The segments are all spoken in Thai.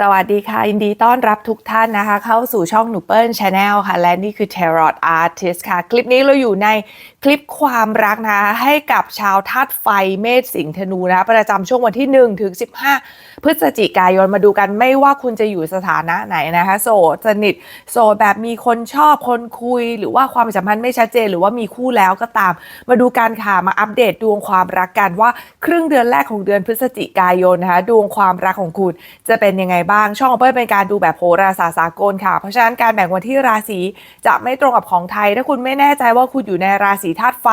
สวัสดีค่ะ ยินดีต้อนรับทุกท่านนะคะ เข้าสู่ช่องหนูเปิลชาแนลค่ะ และนี่คือ Tarot Artist ค่ะ คลิปนี้เราอยู่ในคลิปความรักนะคะ ให้กับชาวธาตุไฟเมษสิงห์ธนูนะคะ ประจำช่วงวันที่ 1 ถึง 15 พฤศจิกายนมาดูกันไม่ว่าคุณจะอยู่สถานะไหนนะคะ โสดสนิท โสดแบบมีคนชอบคนคุย หรือว่าความสัมพันธ์ไม่ชัดเจน หรือว่ามีคู่แล้วก็ตาม มาดูกันค่ะมาอัปเดตดวงความรักกันว่า ครึ่งเดือนแรกของเดือนพฤศจิกายนนะคะดวงความรักของคุณจะเป็นยังไงบ้าง ช่องของเปิ้ลเป็นการดูแบบโหราศาสตร์สากลค่ะ เพราะฉะนั้นการแบ่งวันที่ราศีจะไม่ตรงกับของไทย ถ้าคุณไม่แน่ใจว่าคุณอยู่ในราศีธาตุไฟ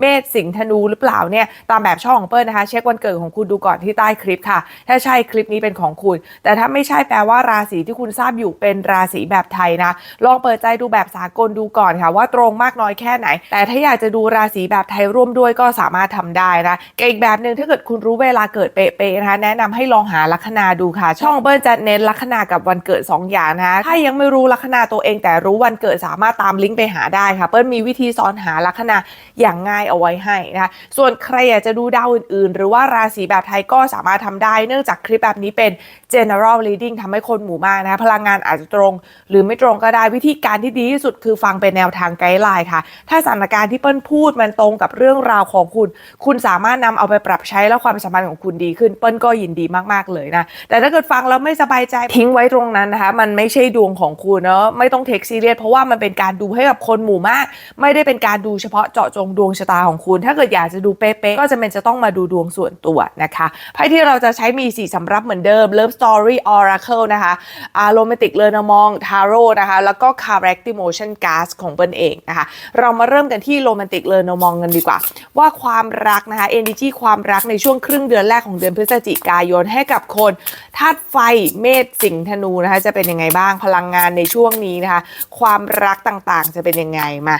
เมษสิงห์ธนูหรือเปล่าเนี่ยตามแบบช่องของเปิ้ลนะคะเช็ควันเกิดของคุณดูก่อนที่ใต้คลิปค่ะ ถ้าใช่คลิปนี้เป็นของคุณ แต่ถ้าไม่ใช่แปลว่าราศีที่คุณทราบอยู่เป็นราศีแบบไทยนะลองเปิดใจดูแบบสากลดูก่อนค่ะ ว่าตรงมากน้อยแค่ไหน แต่ถ้าอยากจะดูราศีแบบไทยร่วมด้วยก็สามารถทำได้นะกับอีกแบบหนึ่งถ้าเกิดคุณรู้เวลาเกิดเป๊ะๆนะคะแนะนำให้ลองหาลัคนาดูค่ะ ช่องเบิ้ลจะเน้นลัคนากับวันเกิด 2 อย่างนะคะถ้ายังไม่รู้ลัคนาตัวเองแต่รู้วันเกิดสามารถตามลิงก์ไปหาได้ค่ะ เปิ้ลมีวิธีสอนหาลัคนาอย่างง่ายเอาไว้ให้นะคะส่วนใครอยากจะดูดาวอื่น ๆ หรือว่าราศีแบบไทยก็สามารถทำได้ เนื่องจากคลิปแบบนี้เป็น general reading ทำให้คนหมู่มากนะคะพลังงานอาจจะตรง หรือไม่ตรงก็ได้วิธีการที่ดีที่สุดคือฟังเป็นแนวทางไกด์ไลน์ค่ะ ถ้าสถานการณ์ที่เปิ้ลพูดมันตรงกับเรื่องราวของคุณ คุณสามารถนำเอาไปปรับใช้แล้วความสัมพันธ์ของคุณดีขึ้นเปิ้ลก็ยินดีมากๆเลยนะแต่ถ้าเกิดฟังแล้วไม่สบายใจทิ้งไว้ตรงนั้นนะคะ มันไม่ใช่ดวงของคุณเนาะไม่ต้องเทคซีเรียสเพราะว่ามันเป็นการดูให้กับคนหมู่มาก ไม่ได้เป็นการดูเฉพาะเจาะจงดวงชะตาของคุณ ถ้าเกิดอยากจะดูเป๊ะๆก็จะเป็นจะต้องมาดูดวงส่วนตัวนะคะไพ่ที่เราจะใช้มีสีสำรับเหมือนเดิม Love Story Oracle นะคะอาโรแมนติกเลนมองทาโร่นะคะแล้วก็ Correct Emotion Gas ของเปิ้ลเองนะคะเรามาเริ่มกันที่โรแมนติกเลนมองกันดีกว่า ว่าความรักนะคะ energy ความรักในช่วงครึ่งเดือนแรกของเดือนพฤศจิกายนให้กับคนธาตุไฟเมษสิงห์ธนูนะคะ จะเป็นยังไงบ้างพลังงานในช่วงนี้นะคะ ความรักต่างๆ จะเป็นยังไงมา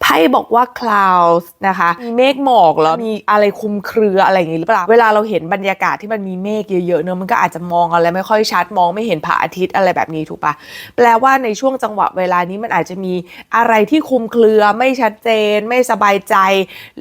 ไพ่บอกว่า clouds นะคะมีเมฆหมอกแล้วมีอะไรคลุมเครืออะไรอย่างนี้หรือเปล่า เวลาเราเห็นบรรยากาศที่มันมีเมฆเยอะๆเนอะมันก็อาจจะมองอะไรไม่ค่อยชัดมองไม่เห็นพระอาทิตย์อะไรแบบนี้ถูกปะแปลว่าในช่วงจังหวะเวลานี้มันอาจจะมีอะไรที่คลุมเครือไม่ชัดเจน ไม่สบายใจ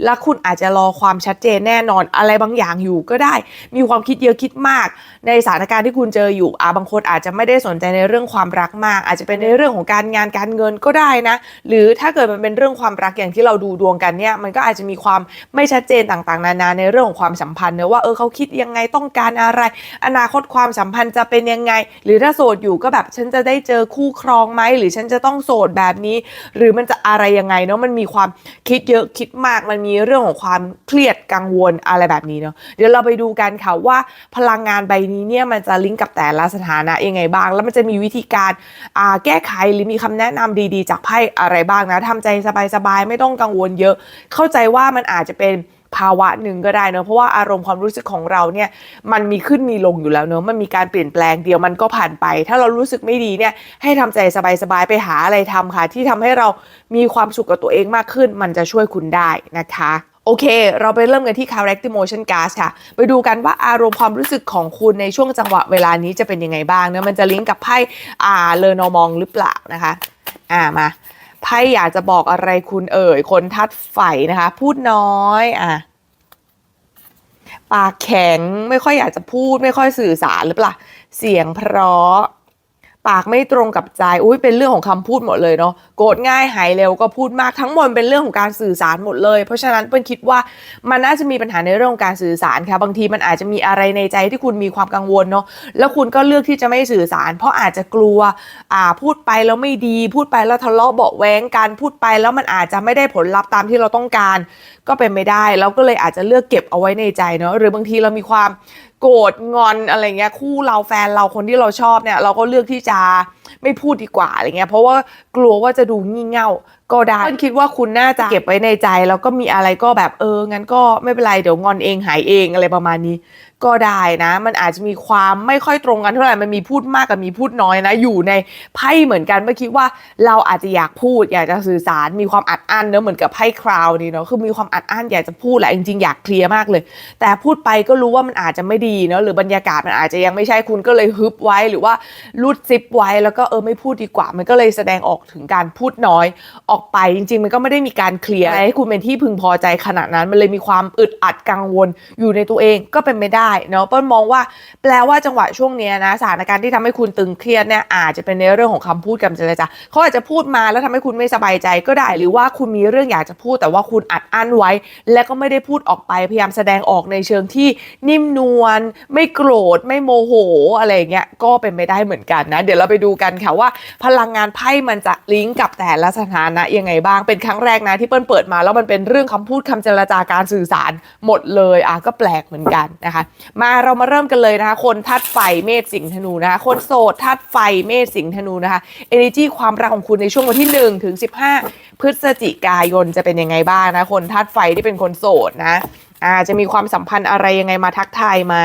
และคุณอาจจะรอความชัดเจนแน่นอนอะไรบางอย่างอยู่ก็ได้ มีความคิดเยอะคิดมาก ในสถานการณ์ที่คุณเจออยู่อะบางคนอาจจะไม่ได้สนใจในเรื่องความรักมาก อาจจะเป็นในเรื่องของการงานการเงินก็ได้นะ หรือถ้าเกิดมันเป็นเรื่องความรักอย่างที่เราดูดวงกันเนี่ยมันก็อาจจะมีความไม่ชัดเจนต่างๆ นานาในเรื่องของความสัมพันธ์เนอะว่าเออเขาคิดยังไงต้องการอะไร อนาคตความสัมพันธ์จะเป็นยังไง หรือถ้าโสดอยู่ก็แบบฉันจะได้เจอคู่ครองไหมหรือฉันจะต้องโสดแบบนี้ หรือมันจะอะไรยังไงเนาะมันมีความคิดเยอะคิดมากมันมีเรื่องของความเครียดกังวลอะไรแบบนี้เนาะเดี๋ยวเราไปดูกันค่ะว่าพลังงานใบนี้เนี่ยมันจะลิงก์กับแต่ละสถานะยังไงบ้าง แล้วมันจะมีวิธีการแก้ไขหรือมีคำแนะนำดีๆ จากไพ่อะไรบ้างนะทำใจสบายๆ ไม่ต้องกังวลเยอะ เข้าใจว่ามันอาจจะเป็นภาวะหนึ่งก็ได้เนอะเพราะว่าอารมณ์ความรู้สึกของเราเนี่ยมันมีขึ้นมีลงอยู่แล้วเนอะมันมีการเปลี่ยนแปลงเดียวมันก็ผ่านไป ถ้าเรารู้สึกไม่ดีเนี่ยให้ทำใจสบายๆไปหาอะไรทำค่ะ ที่ทำให้เรามีความสุขกับตัวเองมากขึ้น มันจะช่วยคุณได้นะคะโอเค เราไปเริ่มกันที่ Correct Emotion Gas ค่ะ ไปดูกันว่าอารมณ์ความรู้สึกของคุณในช่วงจังหวะเวลานี้จะเป็นยังไงบ้างเนะมันจะลิงก์กับไพ่อาเลอร์นอมองหรือเปล่านะคะ อ่ามา ไพ่อยากจะบอกอะไรคุณเอ่ย คนทัดไฟนะคะ พูดน้อยอะปากแข็งไม่ค่อยอยากจะพูดไม่ค่อยสื่อสารหรือเปล่า เสียงเพราะ ปากไม่ตรงกับใจ อุ้ยเป็นเรื่องของคำพูดหมดเลยเนาะ โกรธง่ายหายเร็วก็พูดมากทั้งหมดเป็นเรื่องของการสื่อสารหมดเลย เพราะฉะนั้นเปิ้ลคิดว่ามันน่าจะมีปัญหาในเรื่องของการสื่อสารค่ะ บางทีมันอาจจะมีอะไรในใจที่คุณมีความกังวลเนาะ แล้วคุณก็เลือกที่จะไม่สื่อสาร เพราะอาจจะกลัว อ่า พูดไปแล้วไม่ดี พูดไปแล้วทะเลาะเบาแว้งกัน พูดไปแล้วมันอาจจะไม่ได้ผลลัพธ์ตามที่เราต้องการ ก็เป็นไม่ได้ เราก็เลยอาจจะเลือกเก็บเอาไว้ในใจเนาะ หรือบางทีเรามีความ โกรธงอนอะไรเงี้ยคู่เราแฟนเราคนที่เราชอบเนี่ย เราก็เลือกที่จะ ไม่พูดดีกว่าอะไรเงี้ยเพราะว่ากลัวว่าจะดูงี่เง่าก็ได้เปิ้ลคิดว่าคุณน่าจะเก็บไว้ในใจ แล้วก็มีอะไรก็แบบเอองั้นก็ไม่เป็นไรเดี๋ยวงอนเองหายเองอะไรประมาณนี้ ก็ได้นะ มันอาจจะมีความไม่ค่อยตรงกันเท่าไหร่มันมีพูดมากกับมีพูดน้อยนะ อยู่ในไพ่เหมือนกันเมื่อคิดว่าเราอาจจะอยากพูด อยากจะสื่อสารมีความอัดอั้นเนอะเหมือนกับไพ่คราวนี่เนาะคือมีความอัดอั้นอยากจะพูดแหละจริงๆอยากเคลียร์มากเลย แต่พูดไปก็รู้ว่ามันอาจจะไม่ดีเนาะหรือบรรยากาศมันอาจจะยังไม่ใช่คุณก็เลยฮึบไว้หรือว่ารูดซิปไว้แล้วก็็เออไม่พูดดีกว่า มันก็เลยแสดงออกถึงการพูดน้อยออกไปจริง ๆ มันก็ไม่ได้มีการเคลียร์ให้คุณเป็นที่พึงพอใจขนาดนั้น มันเลยมีความอึดอัดกังวลอยู่ในตัวเองก็เป็นไม่ได้เนาะเปิ้ลมองว่าแปลว่าจังหวะช่วงนี้นะสถานการณ์ที่ทำให้คุณตึงเครียดเนี่ยอาจจะเป็นในเรื่องของคำพูดกับเจรจาเขาอาจจะพูดมาแล้วทำให้คุณไม่สบายใจก็ได้ หรือว่าคุณมีเรื่องอยากจะพูด แต่ว่าคุณอัดอั้นไว้ และก็ไม่ได้พูดออกไปพยายามแสดงออกในเชิงที่นิ่มนวลไม่โกรธไม่โมโหอะไรเงี้ยก็เป็นไม่ได้เหมือนกันนะ เดี๋ยวเราไปดูกันค่ะว่า พลังงานไพ่มันจะลิงก์กับแต่ละสถานะยังไงบ้างเป็นครั้งแรกนะที่เปิ้ลเปิดมา แล้วมันเป็นเรื่องคำพูดคำเจรจาการสื่อสารหมดเลยอะก็แปลกเหมือนกันนะคะ มาเรามาเริ่มกันเลยนะคะ คนธาตุไฟเมษสิงห์ธนูนะคะคนโสดธาตุไฟเมษสิงห์ธนูนะคะ energy ความรักของคุณในช่วงวันที่1ถึง15 พฤศจิกายนจะเป็นยังไงบ้างนะคนธาตุไฟที่เป็นคนโสดนะอาจะมีความสัมพันธ์อะไรยังไงมาทักทายไหม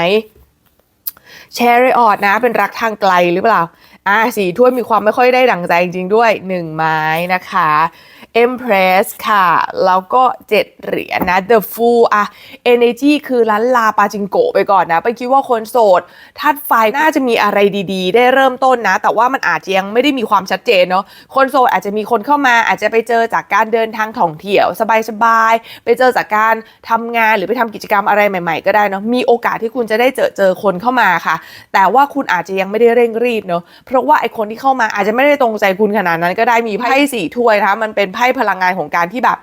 แชร์ออดนะเป็นรักทางไกลหรือเปล่า อ่าสีถ้วยมีความไม่ค่อยได้ดั่งใจจริงๆด้วย 1 ไม้นะคะ Empress ค่ะ แล้วก็ 7 เหรียญนะ The Fool อะ Energy คือล้านลาปาจิงโกะไปก่อนนะ ไปคิดว่าคนโสดธาตุไฟน่าจะมีอะไรดีๆ ได้เริ่มต้นนะ แต่ว่ามันอาจจะยังไม่ได้มีความชัดเจนเนาะ คนโสดอาจจะมีคนเข้ามา อาจจะไปเจอจากการเดินทางท่องเที่ยวสบายๆ ไปเจอจากการทำงานหรือไปทำกิจกรรมอะไรใหม่ ๆ ก็ได้เนาะ มีโอกาสที่คุณจะได้เจอเจอคนเข้ามาค่ะ แต่ว่าคุณอาจจะยังไม่ได้เร่งรีบเนาะ เพราะว่าไอคนที่เข้ามาอาจจะไม่ได้ตรงใจคุณขนาดนั้นก็ได้ มีไพ่สี่ถ้วยนะคะมันเป็นให้พลังงานของการที่แบบ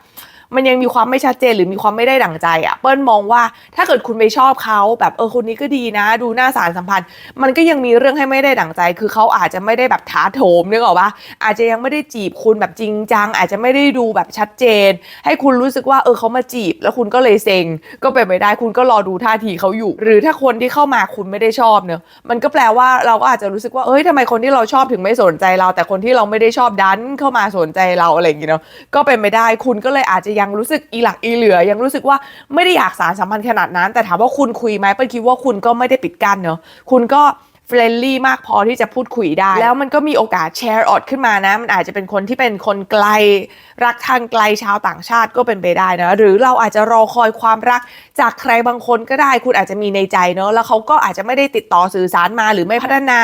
มันยังมีความไม่ชัดเจนหรือมีความไม่ได้ดั่งใจอะเปิ้ลมองว่าถ้าเกิดคุณไปชอบเขาแบบเออคนนี้ก็ดีนะ ดูหน้าสารสัมพันธ์ มันก็ยังมีเรื่องให้ไม่ได้ดั่งใจ คือเขาอาจจะไม่ได้แบบท้าโถมนึกออกปะอาจจะยังไม่ได้จีบคุณแบบจริงจัง อาจจะไม่ได้ดูแบบชัดเจน ให้คุณรู้สึกว่าเออเขามาจีบ แล้วคุณก็เลยเซ็งก็เป็นไปได้คุณก็รอดูท่าทีเขาอยู่ หรือถ้าคนที่เข้ามาคุณไม่ได้ชอบเนอะมันก็แปลว่าเราก็อาจจะรู้สึกว่าเอ้ยทำไมคนที่เราชอบถึงไม่สนใจเรา แต่คนที่เราไม่ได้ชอบดันเข้ามาสนใจเราอะไรอย่างเงี้ยเนาะก็เป็นไปได้คุณก็เลยอาจจะยังังรู้สึกอีหลักอีเหลือ ยังรู้สึกว่าไม่ได้อยากสารสัมพันธ์ขนาดนั้น แต่ถามว่าคุณคุยไหมเปิ้ลคิดว่าคุณก็ไม่ได้ปิดกั้นเนอะคุณก็ เฟรนลี่มากพอที่จะพูดคุยได้ แล้วมันก็มีโอกาสแชร์ออดขึ้นมานะ มันอาจจะเป็นคนที่เป็นคนไกล รักทางไกลชาวต่างชาติก็เป็นไปได้นะ หรือเราอาจจะรอคอยความรักจากใครบางคนก็ได้ คุณอาจจะมีในใจเนอะแล้วเขาก็อาจจะไม่ได้ติดต่อสื่อสารมาหรือไม่พัฒนา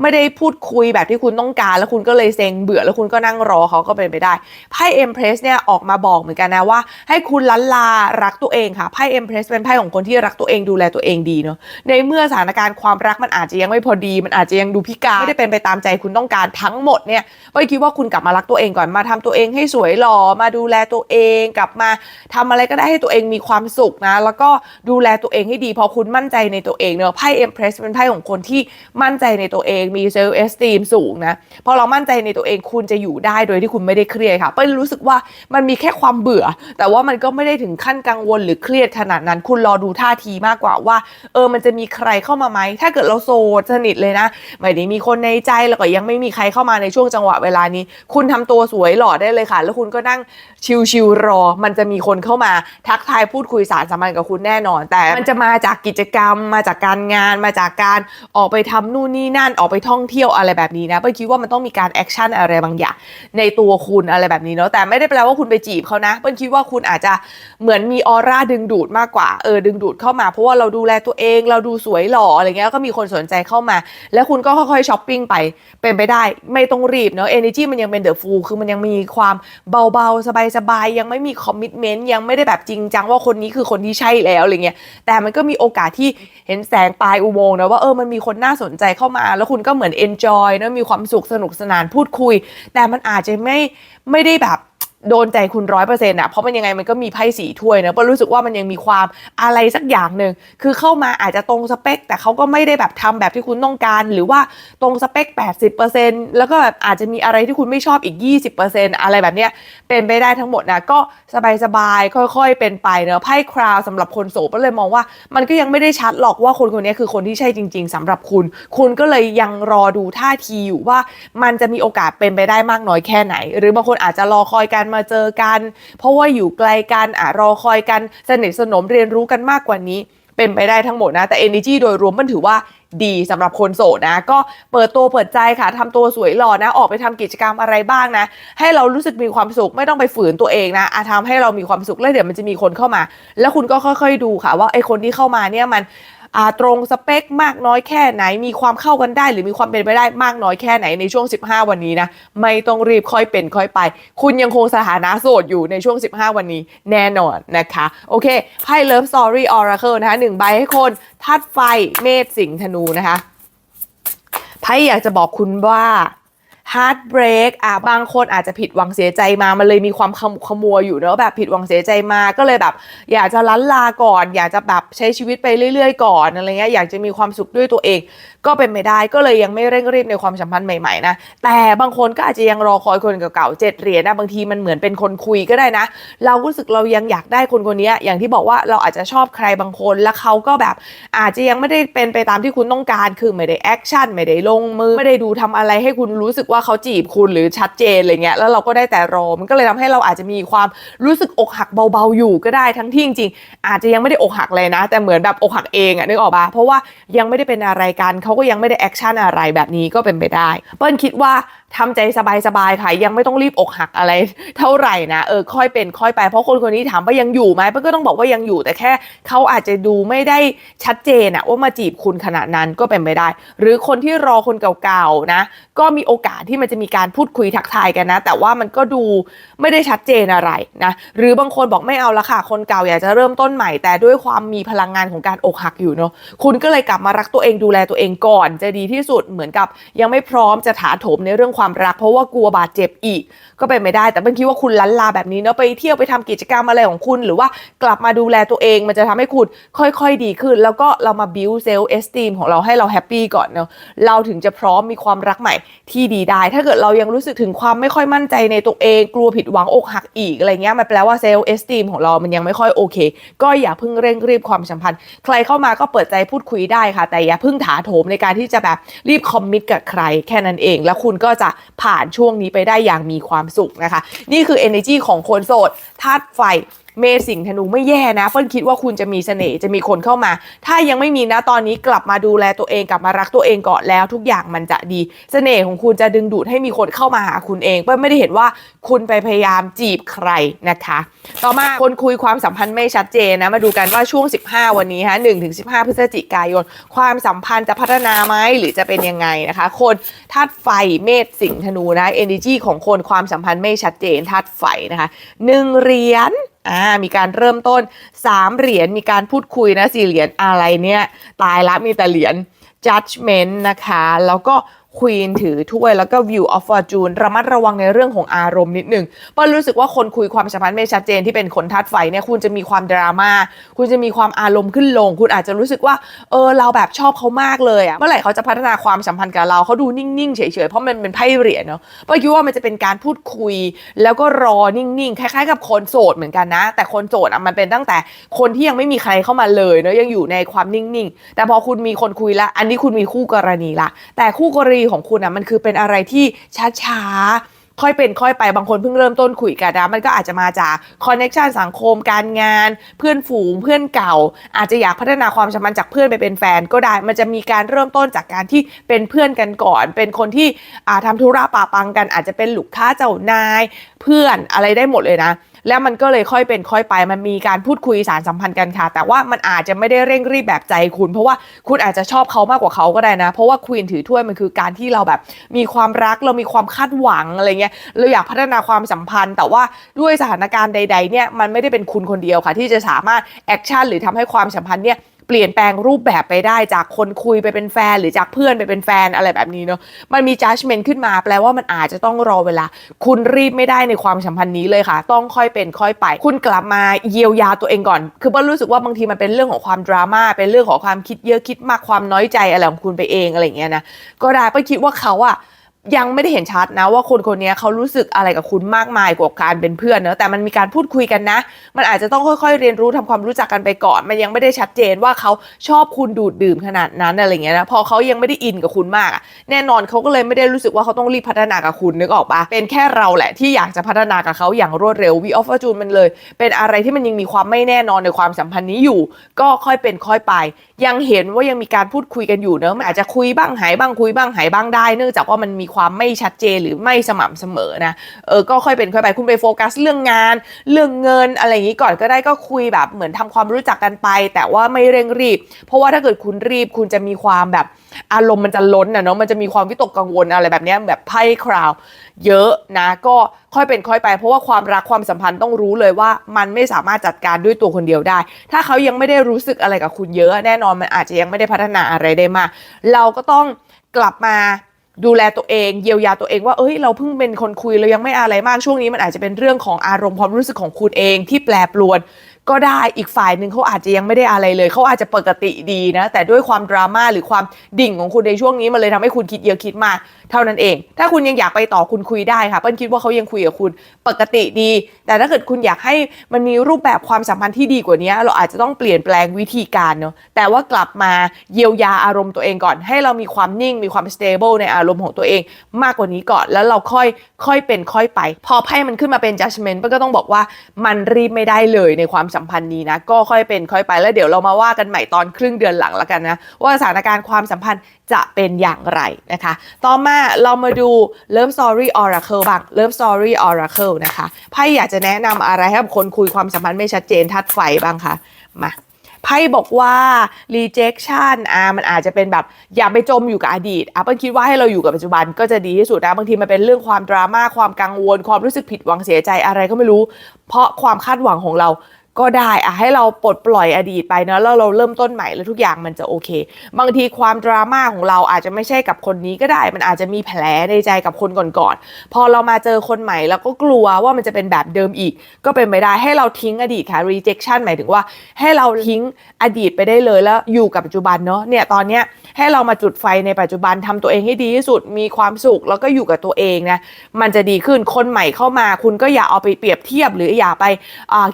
ไม่ได้พูดคุยแบบที่คุณต้องการ แล้วคุณก็เลยเซ็งเบื่อแล้วคุณก็นั่งรอเขาก็เป็นไปได้ไพ่เอ็มเพรสเนี่ยออกมาบอกเหมือนกันนะว่า ให้คุณลันลารักตัวเองค่ะไพ่เอ็มเพรสเป็นไพ่ของคนที่รักตัวเองดูแลตัวเองดีเนาะในเมื่อสถานการณ์ความรักมันอาจจะยังไม่พอดี มันอาจจะยังดูพิการไม่ได้เป็นไปตามใจคุณต้องการทั้งหมดเนี่ยเป้ยคิดว่าคุณกลับมารักตัวเองก่อนมาทำตัวเองให้สวยหล่อมาดูแลตัวเองกลับมาทำอะไรก็ได้ให้ตัวเองมีความสุขนะแล้วก็ดูแลตัวเองให้ดีพอคุณมั่นใจในตัวเองเนอะไพ่เอ็มเพรสเป็นไพ่ของคนที่มั่นใจในตัวเองมีเซลล์เอสตีมสูงนะพอเรามั่นใจในตัวเองคุณจะอยู่ได้โดยที่คุณไม่ได้เครียดค่ะเป้ยรู้สึกว่ามันมีแค่ความเบื่อ แต่ว่ามันก็ไม่ได้ถึงขั้นกังวลหรือเครียดขนาดนั้น คุณรอดูท่าทีมากกว่าว่า เออมันจะมีใครเข้ามาไหมถ้าเกิดเราโสดสนิทเลยนะ ไม่ได้มีคนในใจแล้วก็ยังไม่มีใครเข้ามาในช่วงจังหวะเวลานี้ คุณทำตัวสวยหล่อได้เลยค่ะ แล้วคุณก็นั่งชิวๆรอ มันจะมีคนเข้ามาทักทายพูดคุยสารสัมพันธ์กับคุณแน่นอน แต่มันจะมาจากกิจกรรม มาจากการงาน มาจากการออกไปทำนู่นนี่นั่นออกไปท่องเที่ยวอะไรแบบนี้นะเป้ยคิดว่ามันต้องมีการแอคชั่นอะไรบางอย่างในตัวคุณอะไรแบบนี้เนาะแต่ไม่ได้แปลว่าคุณไปจีบเขานะเปิ้ลคิดว่าคุณอาจจะเหมือนมีออร่าดึงดูดมากกว่าเออดึงดูดเข้ามา เพราะว่าเราดูแลตัวเองเราดูสวยหล่ออะไรเงี้ยแล้วก็มีคนสนใจเข้ามา แล้วคุณก็ค่อยๆช้อปปิ้งไปเป็นไปได้ไม่ต้องรีบเนาะ energy มันยังเป็นเดอะฟูลคือมันยังมีความเบาๆ สบายๆ ยังไม่มีคอมมิ t เมนต์ยังไม่ได้แบบจริงจังว่าคนนี้คือคนที่ใช่แล้วอะไรเงี้ยแต่มันก็มีโอกาสที่เห็นแสงปลายอุโมงค์นะว่าเออมันมีคนน่าสนใจเข้ามา แล้วคุณก็เหมือน enjoy นะมีความสุขสนุกสนานพูดคุย แต่มันอาจจะไม่ไม่ได้แบบ โดนใจคุณร้อยเปอร์เซ็นต์อะเพราะมันยังไงมันก็มีไพ่สีถ้วยนะเพราะรู้สึกว่ามันยังมีความอะไรสักอย่างหนึ่งคือเข้ามาอาจจะตรงสเปค แต่เขาก็ไม่ได้แบบทำแบบที่คุณต้องการ หรือว่าตรงสเปค 80%แล้วก็แบบอาจจะมีอะไรที่คุณไม่ชอบอีก 20%อะไรแบบเนี้ยเป็นไปได้ทั้งหมดนะก็สบายๆค่อยๆ เป็นไปเนอะไพ่คราวสำหรับคนโสดก็เลยมองว่า มันก็ยังไม่ได้ชัดหรอกว่าคนคนนี้คือคนที่ใช่จริง ๆสำหรับคุณ คุณก็เลยยังรอดูท่าทีอยู่ว่ามันจะมีโอกาสเป็นไปได้มากน้อยแค่ไหน หรือบางคนอาจจะรอคอยกันมาเจอกัน เพราะว่าอยู่ไกลกันอะรอคอยกันสนิทสนมเรียนรู้กันมากกว่านี้ เป็นไปได้ทั้งหมดนะแต่ energy โดยรวมมันถือว่าดีสำหรับคนโสดนะ ก็เปิดตัวเปิดใจค่ะทำตัวสวยหล่อนะ ออกไปทำกิจกรรมอะไรบ้างนะ ให้เรารู้สึกมีความสุขไม่ต้องไปฝืนตัวเองนะอะทำให้เรามีความสุขแล้วเดี๋ยวมันจะมีคนเข้ามา แล้วคุณก็ค่อย ๆ ดูค่ะ ว่าไอ้คนที่เข้ามาเนี่ยมัน ตรงสเปคมากน้อยแค่ไหน มีความเข้ากันได้ หรือมีความเป็นไปได้มากน้อยแค่ไหนในช่วง 15 วันนี้นะ ไม่ต้องรีบค่อยเป็นค่อยไป คุณยังคงสถานะโสดอยู่ในช่วง 15 วันนี้แน่นอนนะคะ โอเคไพ่ Love Story Oracle นะคะหนึ่งใบให้คนธาตุไฟเมษสิงห์ธนูนะคะไพ่อยากจะบอกคุณว่า ฮาร์ดเบรกอะบางคนอาจจะผิดหวังเสียใจมา มันเลยมีความขมขมัวอยู่เนอะแบบผิดหวังเสียใจมาก็เลยแบบ อยากจะลันลาก่อน อยากจะแบบใช้ชีวิตไปเรื่อย ๆ ก่อนอะไรเงี้ยอยากจะมีความสุขด้วยตัวเองก็เป็นไม่ได้ก็เลยยังไม่เร่งรีบในความสัมพันธ์ใหม่ๆนะแต่บางคนก็อาจจะยังรอคอยคนเก่าๆเจ็ดเหรียญนะบางทีมันเหมือนเป็นคนคุยก็ได้นะ เรารู้สึกเรายังอยากได้คนคนนี้อย่างที่บอกว่าเราอาจจะชอบใครบางคน แล้วเขาก็แบบอาจจะยังไม่ได้เป็นไปตามที่คุณต้องการคือไม่ได้แอคชั่นไม่ได้ลงมือไม่ได้ดูทำอะไรให้คุณรู้สึกว่าเขาจีบคุณหรือชัดเจนอะไรเงี้ยแล้วเราก็ได้แต่รอมันก็เลยทำให้เราอาจจะมีความรู้สึกอกหักเบาๆอยู่ก็ได้ทั้งที่จริงๆอาจจะยังไม่ได้อกหักเลยนะ แต่เหมือนแบบอกหักเองอะนึกออกปะเพราะว่ายังไม่ได้เป็นอะไรกันเขาขาก็ยังไม่ได้แอคชั่นอะไรแบบนี้ก็เป็นไปได้ เปิ้ลคิดว่าทำใจสบายๆค่ะยังไม่ต้องรีบอกหักอะไร เท่าไหร่นะเออค่อยเป็นค่อยไปเพราะคนคนนี้ถามว่ายังอยู่ไหมเปิ้ลก็ต้องบอกว่ายังอยู่แต่แค่เขาอาจจะดูไม่ได้ชัดเจนอะว่ามาจีบคุณขนาดนั้นก็เป็นไปได้ หรือคนที่รอคนเก่าๆนะก็มีโอกาสที่มันจะมีการพูดคุยทักทายกันนะ แต่ว่ามันก็ดูไม่ได้ชัดเจนอะไรนะหรือบางคนบอกไม่เอาละค่ะ คนเก่าอยากจะเริ่มต้นใหม่ แต่ด้วยความมีพลังงานของการอกหักอยู่เนาะคุณก็เลยกลับมารักตัวเองดูแลตัวเองก่อน จะดีที่สุดเหมือนกับยังไม่พร้อมจะถาโถมในเรื่องความรัก เพราะว่ากลัวบาดเจ็บอีก ก็เป็นไม่ได้ แต่เป็นคิดว่าคุณลันลาแบบนี้เนาะไปเที่ยวไปทำกิจกรรมอะไรของคุณ หรือว่ากลับมาดูแลตัวเอง มันจะทำให้คุณค่อยๆดีขึ้น แล้วก็เรามา build self esteem ของเราให้เราแฮปปี้ก่อนเนาะเราถึงจะพร้อมมีความรักใหม่ที่ดีได้ ถ้าเกิดเรายังรู้สึกถึงความไม่ค่อยมั่นใจในตัวเอง กลัวผิดหวังอกหักอีกอะไรเงี้ยมันแปลว่า self esteem ของเรามันยังไม่ค่อยโอเค ก็อย่าเพิ่งเร่งรีบความสัมพันธ์ ใครเข้ามาก็เปิดใจพูดคุยได้ค่ะ แต่อย่าเพิ่งถาโถมในการที่จะแบบรีบคอมมิตกับใครแค่นั้นเอง แล้วคุณก็จะผ่านช่วงนี้ไปได้อย่างมีความสุขนะคะ นี่คือ energy ของคนโสดธาตุไฟ เมษสิงธนูไม่แย่นะเฟิ่นคิดว่าคุณจะมีเสน่ห์จะมีคนเข้ามา ถ้ายังไม่มีนะตอนนี้กลับมาดูแลตัวเองกลับมารักตัวเองก่อนแล้วทุกอย่างมันจะดีเสน่ห์ของคุณจะดึงดูดให้มีคนเข้ามาหาคุณเองเปิ้ลไม่ได้เห็นว่าคุณไปพยายามจีบใครนะคะ ต่อมาคนคุยความสัมพันธ์ไม่ชัดเจนนะมาดูกันว่าช่วง 15 วันนี้ฮะ1ถึง15พฤศจิกายน ความสัมพันธ์จะพัฒนาไหมหรือจะเป็นยังไงนะคะ คนธาตุไฟเมษสิงธนูนะ energy ของคนความสัมพันธ์ไม่ชัดเจนธาตุไฟนะคะหนึ่งเหรียญอ่ามีการเริ่มต้น3เหรียญมีการพูดคุยนะสี่เหรียญอะไรเนี่ย ตายละมีแต่เหรียญ judgment นะคะ แล้วก็ Queen ถือถ้วยแล้วก็ View of Fortune ระมัดระวังในเรื่องของอารมณ์นิดหนึ่งเปิ้ลรู้สึกว่าคนคุยความสัมพันธ์ไม่ชัดเจนที่เป็นคนทัดไฟเนี่ยคุณจะมีความดราม่าคุณจะมีความอารมณ์ขึ้นลง คุณอาจจะรู้สึกว่าเออเราแบบชอบเขามากเลยอะเมื่อไหร่เขาจะพัฒนาความสัมพันธ์กับเราเขาดูนิ่งๆเฉยๆเพราะมันเป็นไพ่เหรียญเนาะเปิ้ลคิดว่ามันจะเป็นการพูดคุย แล้วก็รอนิ่งๆคล้ายๆ กับคนโสดเหมือนกันนะ แต่คนโสดอะมันเป็นตั้งแต่คนที่ยังไม่มีใครเข้ามาเลยเนาะยังอยู่ในความนิ่งๆ แต่พอคุณมีคนคุยละ อันนี้คุณมีคู่กรณีละแต่คู่กรณีของคุณอะมันคือเป็นอะไรที่ช้าๆ ค่อยเป็นค่อยไปบางคนเพิ่งเริ่มต้นคุยกันนะมันก็อาจจะมาจากคอนเน็ชันสังคมการงาน เพื่อนฝูงเพื่อนเก่า อาจจะอยากพัฒนาความสัมพันธ์จากเพื่อนไปเป็นแฟนก็ได้ มันจะมีการเริ่มต้นจากการที่เป็นเพื่อนกันก่อน เป็นคนที่อ่าทำธุระป่าปังกัน อาจจะเป็นลูกค้าเจ้านาย เพื่อนอะไรได้หมดเลยนะ แล้วมันก็เลยค่อยเป็นค่อยไป มันมีการพูดคุยสารสัมพันธ์กันค่ะ แต่ว่ามันอาจจะไม่ได้เร่งรีบแบบใจคุณ เพราะว่าคุณอาจจะชอบเขามากกว่าเขาก็ได้นะ เพราะว่าควีนถือถ้วยมันคือการที่เราแบบมีความรักเรามีความคาดหวังอะไรเงี้ยเราอยากพัฒนาความสัมพันธ์ แต่ว่าด้วยสถานการณ์ใด ๆเนี่ยมันไม่ได้เป็นคุณคนเดียวค่ะ ที่จะสามารถแอคชั่นหรือทำให้ความสัมพันธ์เนี่ย เปลี่ยนแปลงรูปแบบไปได้จากคนคุยไปเป็นแฟน หรือจากเพื่อนไปเป็นแฟนอะไรแบบนี้เนาะมันมี judgment ขึ้นมาแปลว่ามันอาจจะต้องรอเวลา คุณรีบไม่ได้ในความสัมพันธ์นี้เลยค่ะ ต้องค่อยเป็นค่อยไป คุณกลับมาเยียวยาตัวเองก่อน คือเป้ารู้สึกว่าบางทีมันเป็นเรื่องของความดราม่าเป็นเรื่องของความคิดเยอะคิดมากความน้อยใจอะไรของคุณไปเองอะไรอย่างเงี้ยนะก็ได้ไปคิดว่าเขาอะ ยังไม่ได้เห็นชัดนะว่าคนคนนี้เขารู้สึกอะไรกับคุณมากมายกว่าการเป็นเพื่อนเนอะแต่มันมีการพูดคุยกันนะ มันอาจจะต้องค่อยๆ เรียนรู้ทำความรู้จักกันไปก่อน มันยังไม่ได้ชัดเจนว่าเขาชอบคุณดูดดื่มขนาดนั้นอะไรเงี้ยนะพอเขายังไม่ได้อินกับคุณมากแน่นอนเขาก็เลยไม่ได้รู้สึกว่าเขาต้องรีบพัฒนากับคุณนึกออกปะเป็นแค่เราแหละที่อยากจะพัฒนากับเขาอย่างรวดเร็ววีออฟฟอร์จูนมันเลย เป็นอะไรที่มันยังมีความไม่แน่นอนในความสัมพันธ์นี้อยู่ ก็ค่อยเป็นค่อยไป ยังเห็นว่ายังมีการพูดคุยกันอยู่เนอะมันอาจจะคุยบ้างหายบ้างคุยบ้างหายบ้างได้ เนื่องจากว่ามันมีความไม่ชัดเจนหรือไม่สม่ำเสมอนะเออก็ค่อยเป็นค่อยไปคุณไปโฟกัสเรื่องงาน เรื่องเงินอะไรอย่างนี้ก่อนก็ได้ก็คุยแบบเหมือนทำความรู้จักกันไป แต่ว่าไม่เร่งรีบ เพราะว่าถ้าเกิดคุณรีบคุณจะมีความแบบอารมณ์มันจะล้นนะเนาะมันจะมีความวิตกกังวลอะไรแบบนี้แบบไพ่คราว เยอะนะก็ค่อยเป็นค่อยไป เพราะว่าความรักความสัมพันธ์ต้องรู้เลยว่ามันไม่สามารถจัดการด้วยตัวคนเดียวได้ ถ้าเขายังไม่ได้รู้สึกอะไรกับคุณเยอะ แน่นอนมันอาจจะยังไม่ได้พัฒนาอะไรได้มาก เราก็ต้องกลับมา ดูแลตัวเองเยียวยาตัวเองว่าเอ้ยเราเพิ่งเป็นคนคุยเรายังไม่อะไรมากช่วงนี้มันอาจจะเป็นเรื่องของอารมณ์ความรู้สึกของคุณเองที่แปรปรวน ก็ได้อีกฝ่ายหนึ่งเขาอาจจะยังไม่ได้อะไรเลย เขาอาจจะปกติดีนะ แต่ด้วยความดราม่าหรือความดิ่งของคุณในช่วงนี้มันเลยทำให้คุณคิดเยอะคิดมากเท่านั้นเอง ถ้าคุณยังอยากไปต่อคุณคุยได้ค่ะเปิ้ลคิดว่าเขายังคุยกับคุณปกติดี แต่ถ้าเกิดคุณอยากให้มันมีรูปแบบความสัมพันธ์ที่ดีกว่านี้เราอาจจะต้องเปลี่ยนแปลงวิธีการเนาะแต่ว่ากลับมาเยียวยาอารมณ์ตัวเองก่อน ให้เรามีความนิ่งมีความ stable ในอารมณ์ของตัวเอง มากกว่านี้ก่อนแล้วเราค่อยค่อยเป็นค่อยไป พอไพ่มันขึ้นมาเป็น judgment เปิ้ลก็ต้องบอกว่ามันรีบไม่ได้เลยในความสัมพันธ์นี้นะก็ค่อยเป็นค่อยไปแล้วเดี๋ยวเรามาว่ากันใหม่ตอนครึ่งเดือนหลังแล้วกันนะว่าสถานการณ์ความสัมพันธ์จะเป็นอย่างไรนะคะ ต่อมาเรามาดู Love Story Oracle บ้าง Love Story Oracle นะคะไพ่อยากจะแนะนำอะไรให้กับคนคุยความสัมพันธ์ไม่ชัดเจนทัดไฟบ้างคะมาไพ่บอกว่า rejection อ่ามันอาจจะเป็นแบบอย่าไปจมอยู่กับอดีตอะเปิ้ลคิดว่าให้เราอยู่กับปัจจุบันก็จะดีที่สุดนะบางทีมันเป็นเรื่องความดราม่าความกังวล ความรู้สึกผิดหวังเสียใจอะไรก็ไม่รู้ เพราะความคาดหวังของเรา ก็ได้อะให้เราปลดปล่อยอดีตไปเนอะแล้วเราเริ่มต้นใหม่แล้วทุกอย่างมันจะโอเค บางทีความดราม่าของเราอาจจะไม่ใช่กับคนนี้ก็ได้ มันอาจจะมีแผลในใจกับคนก่อนๆพอเรามาเจอคนใหม่แล้วก็กลัวว่ามันจะเป็นแบบเดิมอีก ก็เป็นไปได้ให้เราทิ้งอดีตค่ะ rejection หมายถึงว่าให้เราทิ้งอดีตไปได้เลยแล้วอยู่กับปัจจุบันเนาะเนี่ยตอนเนี้ยให้เรามาจุดไฟในปัจจุบันทำตัวเองให้ดีที่สุดมีความสุขแล้วก็อยู่กับตัวเองนะมันจะดีขึ้นคนใหม่เข้ามา คุณก็อย่าเอาไปเปรียบเทียบหรืออย่าไป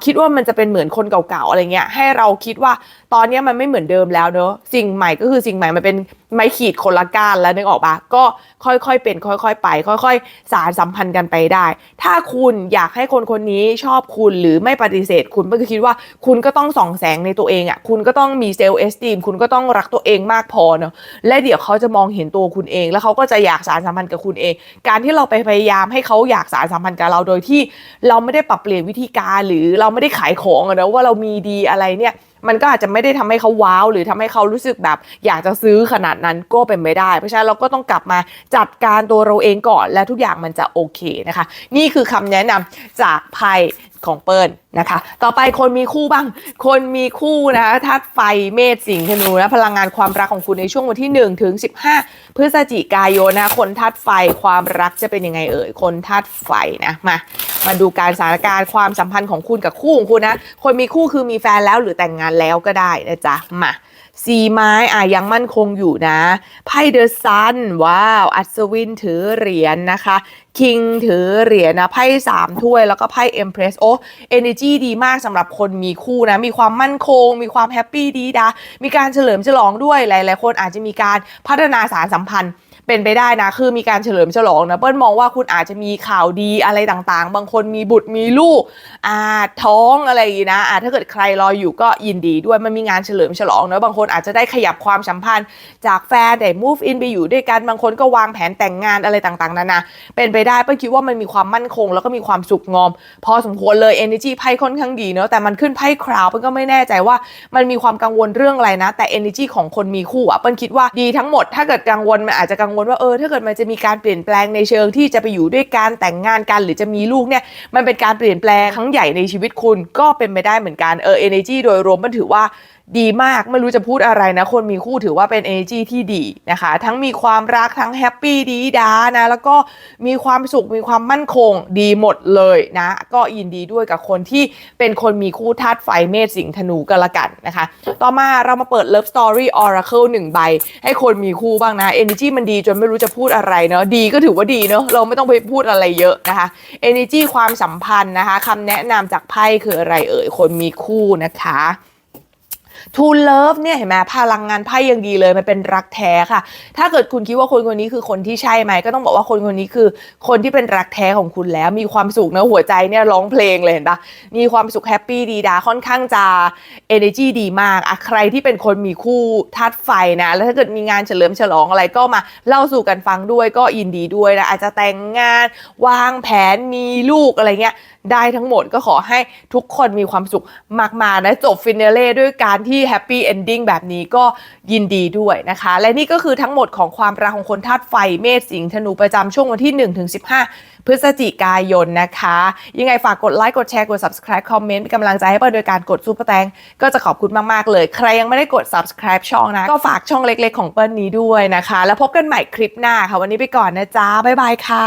คิดว่ามันจะเป็นเหมือนคนเก่าๆอะไรเงี้ยให้เราคิดว่าตอนนี้มันไม่เหมือนเดิมแล้วเนอะสิ่งใหม่ก็คือสิ่งใหม่มันเป็นไม้ขีดคนละก้านแล้วนึกออกปะก็ค่อยๆเป็นค่อยๆไป ค่อยๆ สารสัมพันธ์กันไปได้ ถ้าคุณอยากให้คนคนนี้ชอบคุณหรือไม่ปฏิเสธ คุณก็คือคิดว่าคุณก็ต้องส่องแสงในตัวเองอะ่ะคุณก็ต้องมีเซลล์เอสติมคุณก็ต้องรักตัวเองมากพอเนาะและเดี๋ยวเขาจะมองเห็นตัวคุณเอง แล้วเขาก็จะอยากสารสัมพันธ์กับคุณเอง การที่เราไปพยายามให้เขาอยากสารสัมพันธ์กับเราโดยที่ เราไม่ได้ปรับเปลี่ยนวิธีการหรือเราไม่ได้ขายของอะนะว่าเรามีดีอะไรเนี่ย มันก็อาจจะไม่ได้ทำให้เขาว้าว หรือทำให้เขารู้สึกแบบ อยากจะซื้อขนาดนั้นก็เป็นไม่ได้ เพราะฉะนั้นเราก็ต้องกลับมาจัดการตัวเราเองก่อน และทุกอย่างมันจะโอเคนะคะ นี่คือคำแนะนำจากไพ่ของเปิลนะคะ ต่อไปคนมีคู่บ้าง คนมีคู่นะคะธาตุไฟเมษสิงห์ธนูนะพลังงานความรักของคุณในช่วงวันที่1ถึง15 พฤศจิกายนนะคนธาตุไฟความรักจะเป็นยังไงเอ่ยคนธาตุไฟนะมามาดูการสถานการณ์ความสัมพันธ์ของคุณกับคู่ของคุณนะคนมีคู่คือมีแฟนแล้วหรือแต่งงานแล้วก็ได้นะจ๊ะมา สีไม้อะยังมั่นคงอยู่นะ ไพ่เดอะซัน ว้าว อัศวินถือเหรียญนะคะ คิงถือเหรียญนะไพ่สามถ้วยแล้วก็ไพ่เอ็มเพรสโอ้เอเนจีดีมากสำหรับคนมีคู่นะ มีความมั่นคง มีความแฮปปี้ดีดามีการเฉลิมฉลองด้วยหลาย ๆ คนอาจจะมีการพัฒนาสารสัมพันธ์ เป็นไปได้นะ คือมีการเฉลิมฉลองนะเปิ้ลมองว่าคุณอาจจะมีข่าวดีอะไรต่างๆ บางคนมีบุตรมีลูกอาท้องอะไรนะอาถ้าเกิดใครรออยู่ก็ยินดีด้วยมันมีงานเฉลิมฉลองนะบางคนอาจจะได้ขยับความสัมพันธ์จากแฟนได้ move in ไปอยู่ด้วยกันบางคนก็วางแผนแต่งงานอะไรต่างๆนานาเป็นไปได้เปิ้ลคิดว่ามันมีความมั่นคง แล้วก็มีความสุขงอม พอสมควรเลย energy ไพ่ค่อนข้างดีเนาะแต่มันขึ้นไพ่คราวเปิ้ลก็ไม่แน่ใจว่ามันมีความกังวลเรื่องอะไรนะ แต่ energy ของคนมีคู่อะเปิ้ลคิดว่าดีทั้งหมดถ้าเกิดกังวลมันอาจจะกังวลว่าเออถ้าเกิดมันจะมีการเปลี่ยนแปลงในเชิงที่จะไปอยู่ด้วยกันแต่งงานกัน หรือจะมีลูกเนี่ยมันเป็นการเปลี่ยนแปลงครั้งใหญ่ในชีวิตคุณก็เป็นไปได้เหมือนกันเออเอเนจีโดยรวมมันถือว่า ดีมากไม่รู้จะพูดอะไรนะ คนมีคู่ถือว่าเป็น energy ที่ดีนะคะ ทั้งมีความรักทั้งแฮปปี้ดีดานะ แล้วก็มีความสุขมีความมั่นคงดีหมดเลยนะ ก็ยินดีด้วยกับคนที่เป็นคนมีคู่ธาตุไฟเมษสิงธนูกันละกันนะคะ ต่อมาเรามาเปิด Love Story Oracle 1ใบ ให้คนมีคู่บ้างนะ energy มันดีจนไม่รู้จะพูดอะไรเนาะดีก็ถือว่าดีเนาะเราไม่ต้องไปพูดอะไรเยอะนะคะ energy ความสัมพันธ์นะคะคำแนะนำจากไพ่คืออะไรเอ่ยคนมีคู่นะคะ ทูเลิฟเนี่ยเห็นไหมพลังงานไพ่ยังดีเลย มันเป็นรักแท้ค่ะ ถ้าเกิดคุณคิดว่าคนคนนี้คือคนที่ใช่ไหมก็ต้องบอกว่าคนคนนี้คือคนที่เป็นรักแท้ของคุณแล้วมีความสุขนะหัวใจเนี่ยร้องเพลงเลยเห็นปะมีความสุขแฮปปี้ดีดาค่อนข้างจะ energy ดีมากอะใครที่เป็นคนมีคู่ธาตุไฟนะ แล้วถ้าเกิดมีงานเฉลิมฉลองอะไรก็มาเล่าสู่กันฟังด้วยก็ยินดีด้วยนะอาจจะแต่งงานวางแผนมีลูกอะไรเงี้ยได้ทั้งหมดก็ขอให้ทุกคนมีความสุขมากๆนะจบฟินาเล่ด้วยการที่ที่แฮปปี้เอนดิ้งแบบนี้ก็ยินดีด้วยนะคะ และนี่ก็คือทั้งหมดของความรักของคนธาตุไฟเมษสิงธนูประจำช่วงวันที่ 1-15 พฤศจิกายนนะคะ ยังไงฝากกดไลค์กดแชร์กด subscribe คอมเมนต์เป็นกำลังใจให้เปิ้ลโดยการกดซูเปอร์แตงก็จะขอบคุณมาก ๆ เลย ใครยังไม่ได้กด subscribe ช่องนะ ก็ฝากช่องเล็ก ๆ ของเปิ้ลนี้ด้วยนะคะ แล้วพบกันใหม่คลิปหน้าค่ะวันนี้ไปก่อนนะจ๊ะบ๊ายบายค่ะ